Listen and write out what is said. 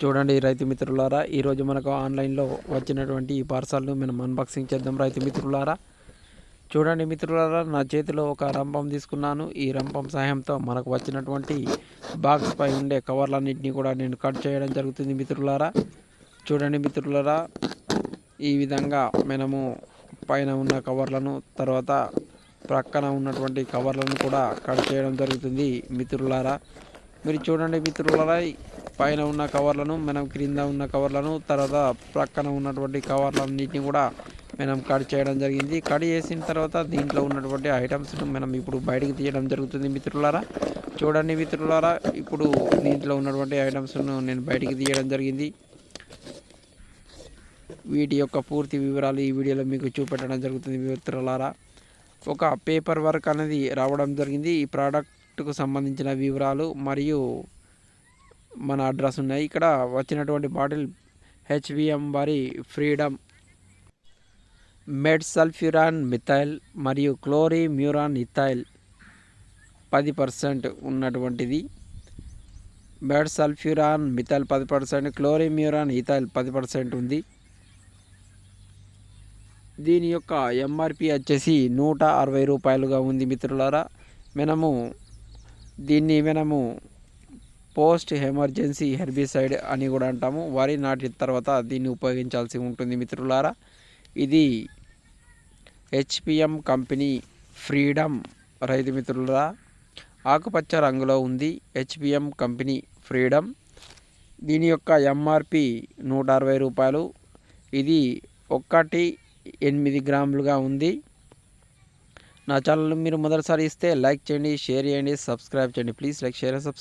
చూడండి రైతు మిత్రులారా ఈరోజు మనకు ఆన్లైన్లో వచ్చినటువంటి ఈ పార్సల్ను మనం అన్బాక్సింగ్ చేద్దాం రైతు మిత్రులారా. చూడండి మిత్రులారా నా చేతిలో ఒక రంపం తీసుకున్నాను. ఈ రంపం సహాయంతో మనకు వచ్చినటువంటి బాక్స్ పై ఉండే కవర్లన్నింటినీ కూడా నేను కట్ చేయడం జరుగుతుంది మిత్రులారా. చూడండి మిత్రులారా ఈ విధంగా మనము పైన ఉన్న కవర్లను తర్వాత ప్రక్కన ఉన్నటువంటి కవర్లను కూడా కట్ చేయడం జరుగుతుంది మిత్రులారా. మీరు చూడండి మిత్రులారా పైన ఉన్న కవర్లను మనం క్రింద ఉన్న కవర్లను తర్వాత ప్రక్కన ఉన్నటువంటి కవర్లన్నింటినీ కూడా మనం కట్ చేయడం జరిగింది. కట్ చేసిన తర్వాత దీంట్లో ఉన్నటువంటి ఐటమ్స్ను మనం ఇప్పుడు బయటకు తీయడం జరుగుతుంది మిత్రులారా. చూడండి మిత్రులారా ఇప్పుడు దీంట్లో ఉన్నటువంటి ఐటమ్స్ను నేను బయటికి తీయడం జరిగింది. వీటి యొక్క పూర్తి వివరాలు ఈ వీడియోలో మీకు చూపెట్టడం జరుగుతుంది మిత్రులారా. ఒక పేపర్ వర్క్ అనేది రావడం జరిగింది. ఈ ప్రోడక్ట్కు సంబంధించిన వివరాలు మరియు మన అడ్రస్ ఉన్నాయి. ఇక్కడ వచ్చినటువంటి బాటిల్ హెచ్విఎం వారి ఫ్రీడమ్. మెడ్ సల్ఫ్యూరాన్ మిథైల్ మరియు క్లోరీ మ్యూరాన్ ఇథైల్ పది పర్సెంట్ ఉన్నటువంటిది. మెడ్ సల్ఫ్యూరాన్ మిథైల్ పది పర్సెంట్ క్లోరీ మ్యూరాన్ ఇథైల్ పది పర్సెంట్ ఉంది. దీని యొక్క ఎంఆర్పి వచ్చేసి నూట అరవై రూపాయలుగా ఉంది మిత్రులారా. మనము దీన్ని మనము పోస్ట్ ఎమర్జెన్సీ హెర్బిసైడ్ అని కూడా అంటాము. వరి నాటిన తర్వాత దీన్ని ఉపయోగించాల్సి ఉంటుంది మిత్రులారా. ఇది హెచ్పిఎం కంపెనీ ఫ్రీడమ్ రైతు మిత్రులారా. ఆకుపచ్చ రంగులో ఉంది హెచ్పిఎం కంపెనీ ఫ్రీడమ్. దీని యొక్క ఎంఆర్పి నూట అరవై రూపాయలు. ఇది ఒక్కటి ఎనిమిది గ్రాములుగా ఉంది. నా ఛానల్ మీరు మొదటిసారి ఇస్తే లైక్ చేయండి షేర్ చేయండి సబ్స్క్రైబ్ చేయండి. Please like share subscribe.